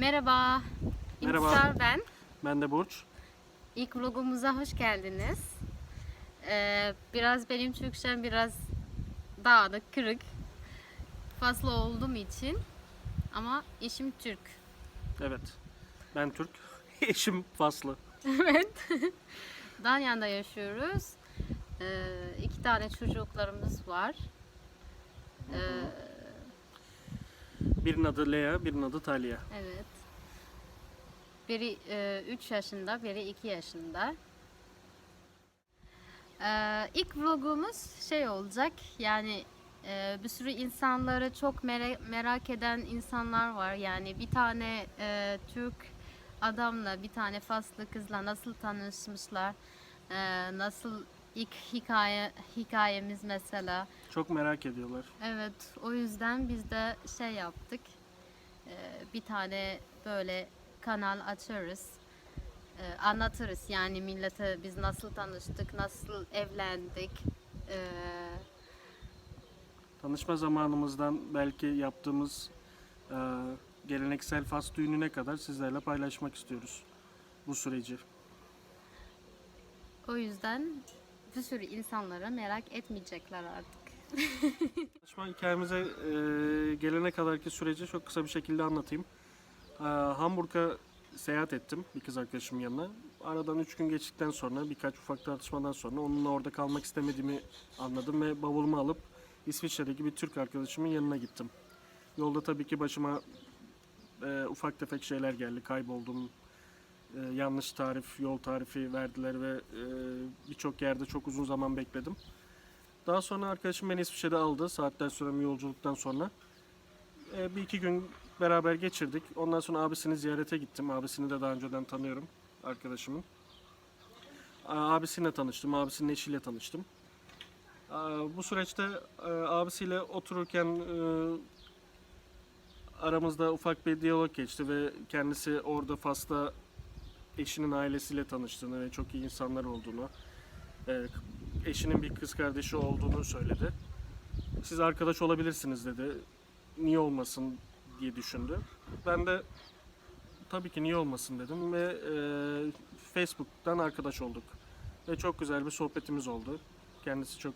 Merhaba. Merhaba. İntisar ben. Ben de Burç. İlk vlogumuza hoş geldiniz. Ee, biraz benim Türkçem biraz dağınık, kırık. Fazla olduğum için. Ama eşim Türk. Evet. Ben Türk. Eşim Faslı. evet. Danyan'da yaşıyoruz. Ee, iki tane çocuklarımız var. Ee, Birinin adı Lea, birinin adı Talia. evet. Biri 3 yaşında, biri 2 yaşında. Ee, ilk vlogumuz şey olacak yani e, bir sürü insanları çok mera- merak eden insanlar var yani bir tane e, Türk adamla bir tane Faslı kızla nasıl tanışmışlar e, nasıl ilk hikaye hikayemiz mesela Çok merak ediyorlar. evet o yüzden biz de şey yaptık E, bir tane böyle kanal açarız E, anlatırız yani millete biz nasıl tanıştık nasıl evlendik E, Tanışma zamanımızdan belki yaptığımız e, geleneksel Fas düğününe kadar sizlerle paylaşmak istiyoruz bu süreci. O yüzden bir sürü insanlara merak etmeyecekler artık. Tanışma hikayemize e, gelene kadarki süreci çok kısa bir şekilde anlatayım. E, Hamburg'a seyahat ettim bir kız arkadaşımın yanına. Aradan 3 gün geçtikten sonra birkaç ufak tartışmadan sonra onunla orada kalmak istemediğimi anladım ve bavulumu alıp İsviçre'deki bir Türk arkadaşımın yanına gittim. Yolda tabii ki başıma e, ufak tefek şeyler geldi. Kayboldum. E, yanlış tarif, yol tarifi verdiler ve e, birçok yerde çok uzun zaman bekledim. Daha sonra arkadaşım beni İsviçre'de aldı saatler süren bir yolculuktan sonra. E, bir iki gün beraber geçirdik. Ondan sonra abisini ziyarete gittim. Abisini de daha önceden tanıyorum arkadaşımın. Abisiyle tanıştım, abisinin eşiyle tanıştım. Bu süreçte e, abisiyle otururken e, aramızda ufak bir diyalog geçti ve kendisi orada Fas'ta eşinin ailesiyle tanıştığını ve çok iyi insanlar olduğunu, e, eşinin bir kız kardeşi olduğunu söyledi. Siz arkadaş olabilirsiniz dedi. Niye olmasın diye düşündü. Ben de tabii ki niye olmasın dedim ve e, Facebook'tan arkadaş olduk. Ve çok güzel bir sohbetimiz oldu. Kendisi çok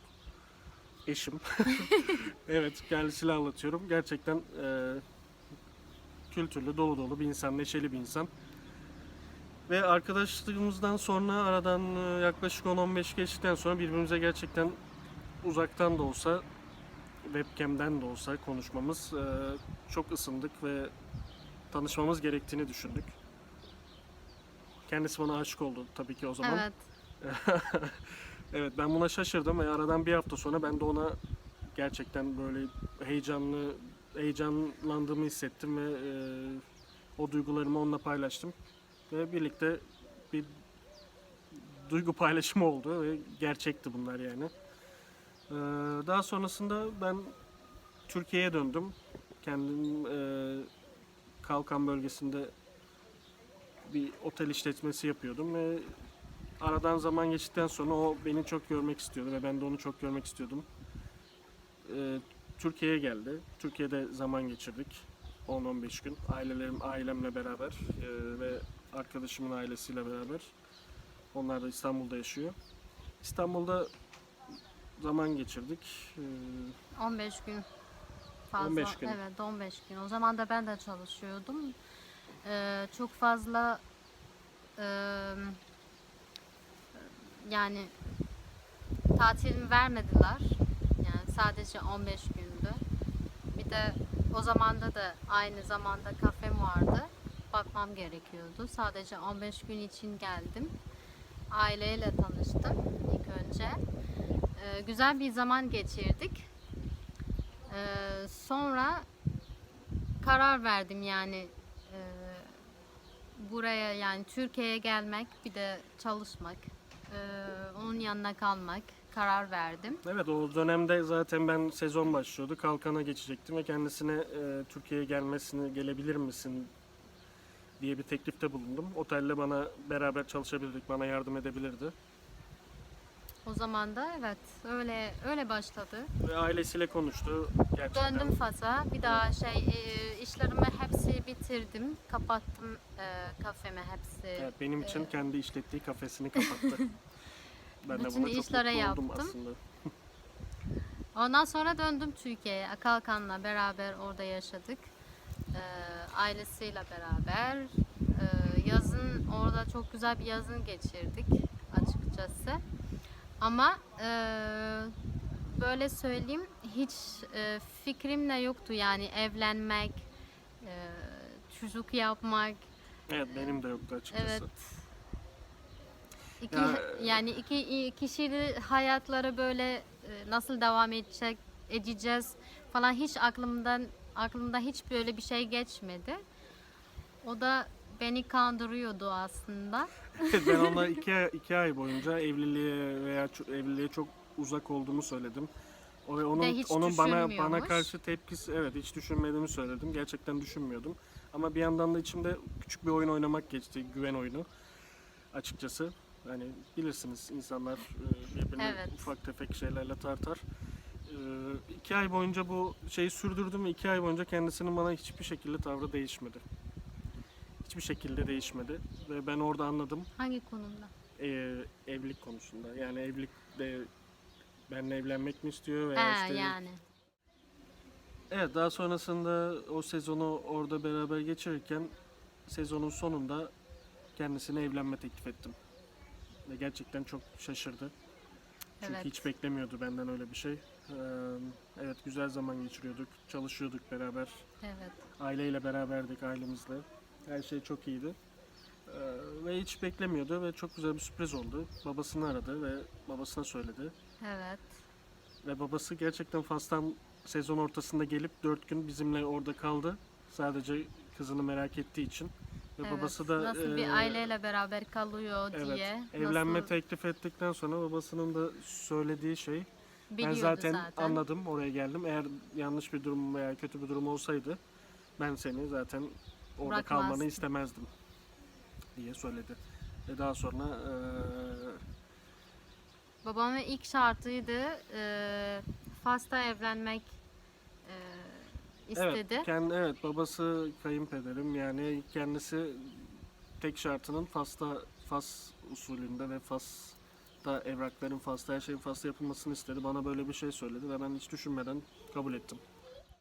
eşim. evet kendisiyle anlatıyorum. Gerçekten e, kültürlü, dolu dolu bir insan, neşeli bir insan. Ve arkadaşlığımızdan sonra aradan e, yaklaşık 10-15 geçtikten sonra birbirimize gerçekten uzaktan da olsa webcam'den de olsa konuşmamız e, çok ısındık ve tanışmamız gerektiğini düşündük. Kendisi bana aşık oldu tabii ki o zaman. Evet. Evet ben buna şaşırdım ve aradan bir hafta sonra ben de ona gerçekten böyle heyecanlı heyecanlandığımı hissettim ve e, o duygularımı onunla paylaştım ve birlikte bir duygu paylaşımı oldu ve gerçekti bunlar yani. E, daha sonrasında ben Türkiye'ye döndüm. Kendim e, Kalkan bölgesinde bir otel işletmesi yapıyordum ve aradan zaman geçtikten sonra o beni çok görmek istiyordu ve ben de onu çok görmek istiyordum. Ee, Türkiye'ye geldi. Türkiye'de zaman geçirdik. 10-15 gün. Ailelerim, ailemle beraber e, ve arkadaşımın ailesiyle beraber. Onlar da İstanbul'da yaşıyor. İstanbul'da zaman geçirdik. Ee, 15 gün fazla. 15 gün. Evet 15 gün. O zaman da ben de çalışıyordum. Ee, çok fazla e, yani tatilimi vermediler. Yani sadece 15 gündü. Bir de o zamanda da aynı zamanda kafem vardı. Bakmam gerekiyordu. Sadece 15 gün için geldim. Aileyle tanıştım ilk önce. Ee, güzel bir zaman geçirdik. Ee, sonra karar verdim yani e, buraya yani Türkiye'ye gelmek bir de çalışmak e, onun yanına kalmak karar verdim. Evet o dönemde zaten ben sezon başlıyordu. Kalkan'a geçecektim ve kendisine e, Türkiye'ye gelmesini gelebilir misin diye bir teklifte bulundum. Otelle bana beraber çalışabilirdik, bana yardım edebilirdi. O zaman da evet öyle öyle başladı. Ve ailesiyle konuştu. Gerçekten Döndüm Fas'a. Bir daha şey e, işlerimi hepsi bitirdim. Kapattım e, kafemi hepsi. Evet, benim için kendi işlettiği kafesini kapattı. ben de buna çok mutlu oldum yaptım. aslında. Ondan sonra döndüm Türkiye'ye. Akalkan'la beraber orada yaşadık. Ee, ailesiyle beraber. Ee, yazın orada çok güzel bir yazın geçirdik açıkçası. Ama e, böyle söyleyeyim hiç e, fikrim de yoktu yani evlenmek, e, çocuk yapmak. Evet benim de yoktu açıkçası. Evet. İki, Ya- yani iki kişili hayatları böyle e, nasıl devam edecek edeceğiz falan hiç aklımdan aklımda hiç böyle bir şey geçmedi. O da beni kandırıyordu aslında. ben ona iki, iki ay boyunca evliliğe veya evliliğe çok uzak olduğumu söyledim. O ve onun onun bana bana karşı tepkisi evet hiç düşünmediğimi söyledim. Gerçekten düşünmüyordum. Ama bir yandan da içimde küçük bir oyun oynamak geçti, güven oyunu. Açıkçası hani bilirsiniz insanlar e, birbirini Evet. ufak tefek şeylerle tartar. E, iki ay boyunca bu şeyi sürdürdüm ve iki ay boyunca kendisinin bana hiçbir şekilde tavrı değişmedi. Hiçbir şekilde değişmedi ve ben orada anladım Hangi konumda? e, evlilik konusunda. Yani evlilikte benimle evlenmek mi istiyor veya He, işte yani. Evet daha sonrasında o sezonu orada beraber geçirirken sezonun sonunda kendisine evlenme teklif ettim. Ve gerçekten çok şaşırdı. Çünkü Evet. hiç beklemiyordu benden öyle bir şey. Evet güzel zaman geçiriyorduk, çalışıyorduk beraber. Evet. Aileyle beraberdik ailemizle. Her şey çok iyiydi. Ve hiç beklemiyordu ve çok güzel bir sürpriz oldu. Babasını aradı ve babasına söyledi. Evet. Ve babası gerçekten Fas'tan sezon ortasında gelip 4 gün bizimle orada kaldı. Sadece kızını merak ettiği için. Ve evet. babası da nasıl bir aileyle beraber kalıyor evet, diye. evlenme nasıl teklif ettikten sonra babasının da söylediği şey ben biliyordu zaten, anladım oraya geldim. Eğer yanlış bir durum veya kötü bir durum olsaydı ben seni zaten orada Bırakmazdım. kalmanı istemezdim diye söyledi. Ve daha sonra e, Babamın ilk şartıydı e, Fas'ta evlenmek e, istedi. Evet, kendi, evet babası kayınpederim yani kendisi tek şartının Fas'ta Fas usulünde ve Fas'ta evrakların Fas'ta her şeyin Fas'ta yapılmasını istedi. Bana böyle bir şey söyledi ve ben hiç düşünmeden kabul ettim.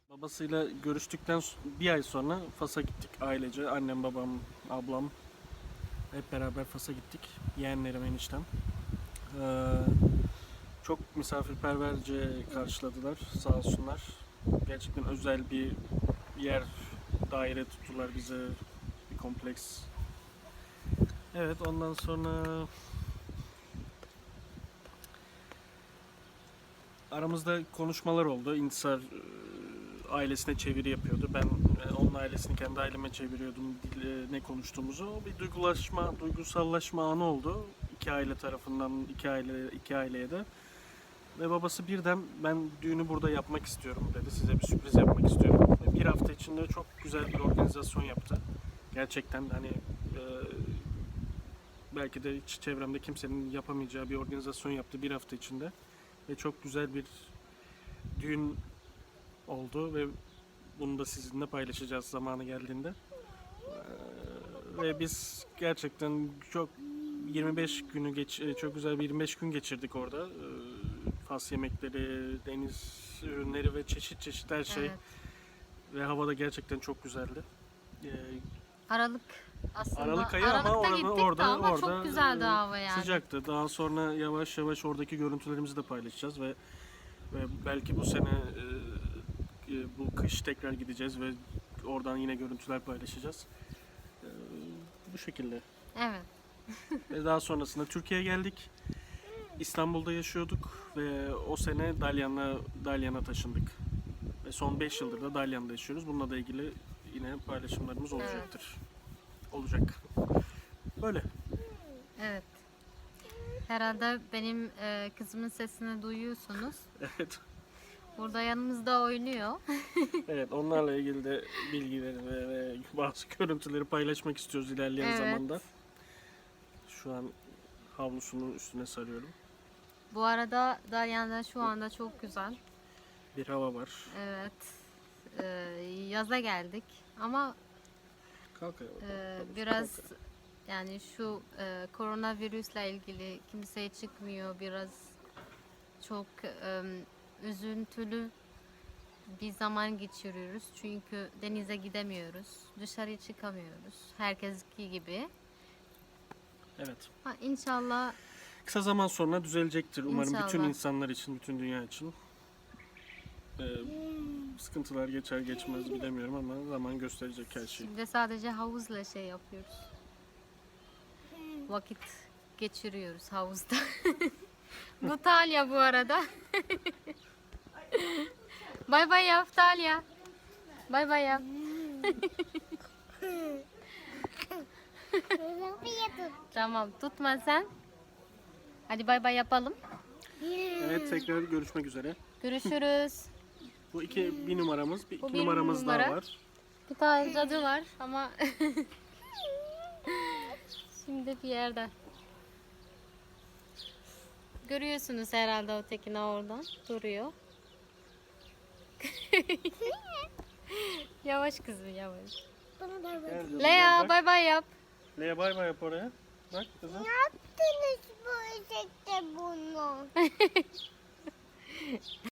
Babasıyla görüştükten bir ay sonra Fas'a gittik ailece. Annem, babam, ablam hep beraber Fas'a gittik. Yeğenlerim, eniştem. Ee, çok misafirperverce karşıladılar sağ olsunlar. Gerçekten özel bir yer, daire tuttular bize. Bir kompleks. Evet ondan sonra aramızda konuşmalar oldu. İntisar e, ailesine çeviri yapıyordu. Ben e, onun ailesini kendi aileme çeviriyordum ne konuştuğumuzu. Bir duygulaşma, duygusallaşma anı oldu. İki aile tarafından, iki aile iki aileye de. Ve babası birden ben düğünü burada yapmak istiyorum dedi. Size bir sürpriz yapmak istiyorum. Bir hafta içinde çok güzel bir organizasyon yaptı. Gerçekten hani e, belki de hiç çevremde kimsenin yapamayacağı bir organizasyon yaptı bir hafta içinde. Ve çok güzel bir düğün oldu ve bunu da sizinle paylaşacağız zamanı geldiğinde. E, ve biz gerçekten çok 25 günü geç e, çok güzel bir 25 gün geçirdik orada. E, Fas yemekleri, deniz ürünleri ve çeşit çeşit her şey Evet. ve havada gerçekten çok güzeldi. E, Aralık aslında. Aralık ayı ama Aralıkta orada gittik orada de ama orada çok güzeldi e, hava yani. Sıcaktı. Daha sonra yavaş yavaş oradaki görüntülerimizi de paylaşacağız ve ve belki bu sene e, e, bu kış tekrar gideceğiz ve oradan yine görüntüler paylaşacağız. E, bu şekilde. Evet. Ve daha sonrasında Türkiye'ye geldik. İstanbul'da yaşıyorduk ve o sene Dalyan'a Dalyan'a taşındık. Ve son 5 yıldır da Dalyan'da yaşıyoruz. Bununla da ilgili yine paylaşımlarımız olacaktır. Olacak. Böyle. Evet. Herhalde benim e, kızımın sesini duyuyorsunuz. Evet. Burada yanımızda oynuyor. Evet, onlarla ilgili de bilgileri ve, ve bazı görüntüleri paylaşmak istiyoruz ilerleyen Evet. zamanda. Şu an havlusunun üstüne sarıyorum. Bu arada Dalyan'da şu anda çok güzel. Bir hava var. Evet. Ee, yaza geldik ama Kalk ayağa. e, biraz yani şu e, koronavirüsle ilgili kimseye çıkmıyor. Biraz çok e, üzüntülü bir zaman geçiriyoruz. Çünkü denize gidemiyoruz. Dışarı çıkamıyoruz. Herkeski gibi. Evet. Ha, inşallah Kısa zaman sonra düzelecektir umarım bütün İnşallah. insanlar için, bütün dünya için. Ee, sıkıntılar geçer geçmez bilemiyorum ama zaman gösterecek her şeyi. Şimdi sadece havuzla şey yapıyoruz. Vakit geçiriyoruz havuzda. bu Talya bu arada. bay bay yap Talya. Bay bay yap. Tamam tutma sen. Hadi bay bay yapalım. Evet tekrar görüşmek üzere. Görüşürüz. Bu iki bir numaramız, bir Bu iki bir numaramız numara. daha var. Bir tane cadı var ama şimdi bir yerde. Görüyorsunuz herhalde o tekine oradan duruyor. yavaş kızım yavaş. Bana. Gel canım, Lea bak. bay bay yap. Lea bay bay yap oraya. Bak kızım. Ne yaptınız bu şekilde bunu?